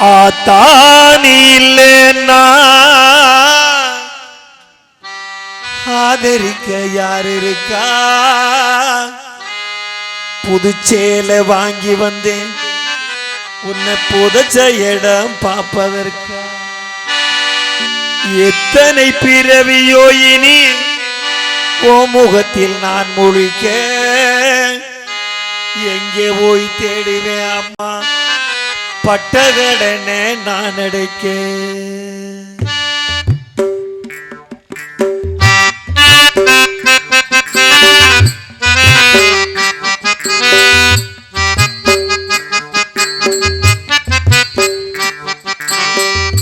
ஆத்தானி ஆதரிக்க யார் இருக்கா புதுச்சேலை வாங்கி வந்தேன். உன்னை புதைச்ச இடம் பார்ப்பதற்கா. எத்தனை பிறவியோ இனி ஓ முகத்தில் நான் முழிக்க. எங்கே போய் தேடுவேன் அம்மா? பட்டகடனே நான் அடைக்க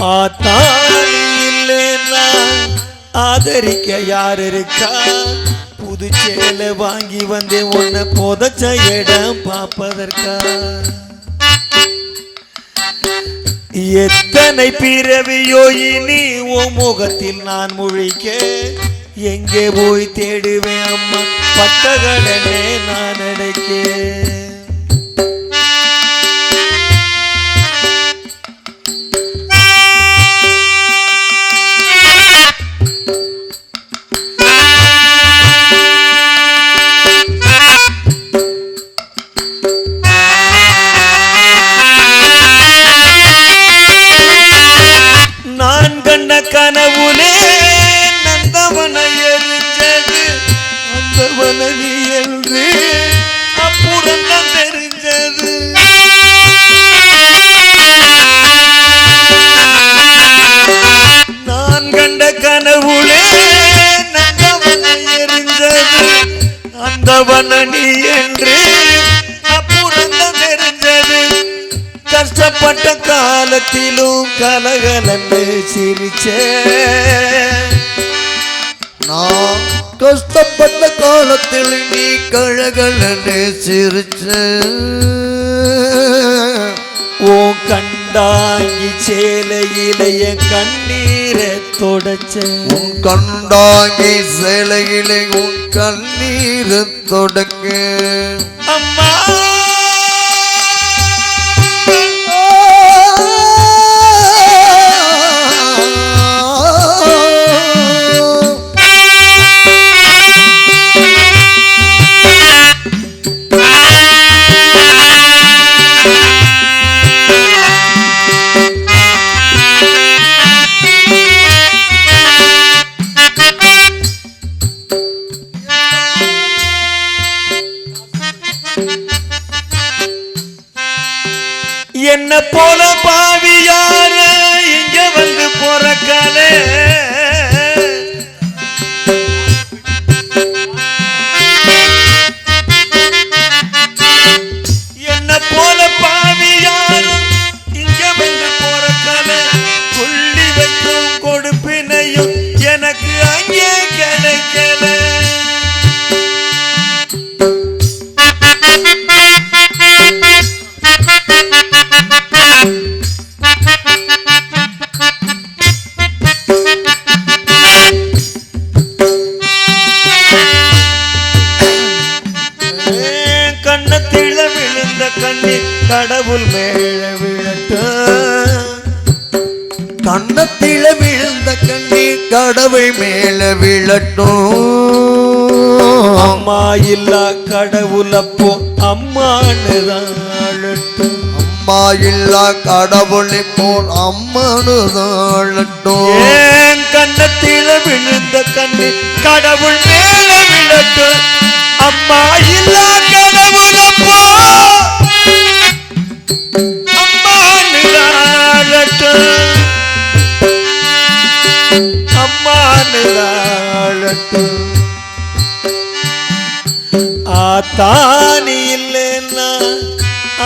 ஆத்தாளி ஆதரிக்க யார் இருக்கா? புது சேலை வாங்கி வந்தேன் உன்னை புதைச்ச இடம் பார்ப்பதற்கா? எத்தனை பிறவியோ இனி உன் முகத்தில் நான் முழிக்க. எங்கே போய் தேடுவேன் அம்மா? பட்டகடனே நான் அடைக்கேன் மனைவி என்று அப்புறம் தெரிஞ்சது. நான் கண்ட கனவுளே நந்தவன எரிஞ்சது அந்த நீ என்று அப்புறம் தெரிஞ்சது. கஷ்டப்பட்ட காலத்திலும் கலகலன்னு சிரிச்சே நான் கஷ்டப்பட்ட காலத்தில் நீ கழகலன்னு சிரிச்ச ஓ கண்டாங்கி சேலையில என் கண்ணீரை தொடச்ச. உன் கண்டாங்கி சேலையிலே உன் கண்ணீர் தொடக்க. அம்மா! என்ன போல பாவியார இங்க வந்து போறக்காலே? கண்ணீர் கடவுள் மேல விழட்டும் கண்ணத்தில விழுந்த கண்ணீர் கடவுள் மேல விழட்டும். அம்மா இல்லா கடவுள் அப்போ அழட்டும். அம்மா இல்லா கடவுளை போல் அம்மனு தாழட்டும் ஏன் கண்ணத்தில விழுந்த கண்ணீர் கடவுள் மேல விழட்டும்? அம்மா இல்லா அம்மான்னு அழட்டும் ஆத்தானி இல்லைன்னா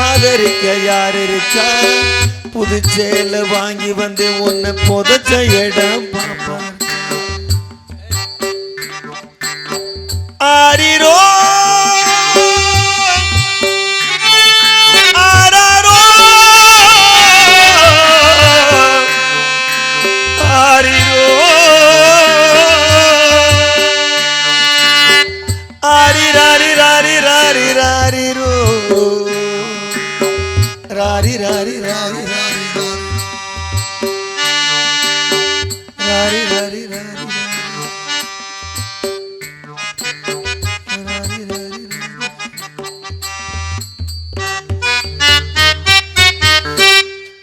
ஆதரிக்க யார் இருக்கா புதுச்சேல வாங்கி வந்து உன்னை புதைச்ச இடம் பார்ப்பான் ராரி ராரி ராரி ராரி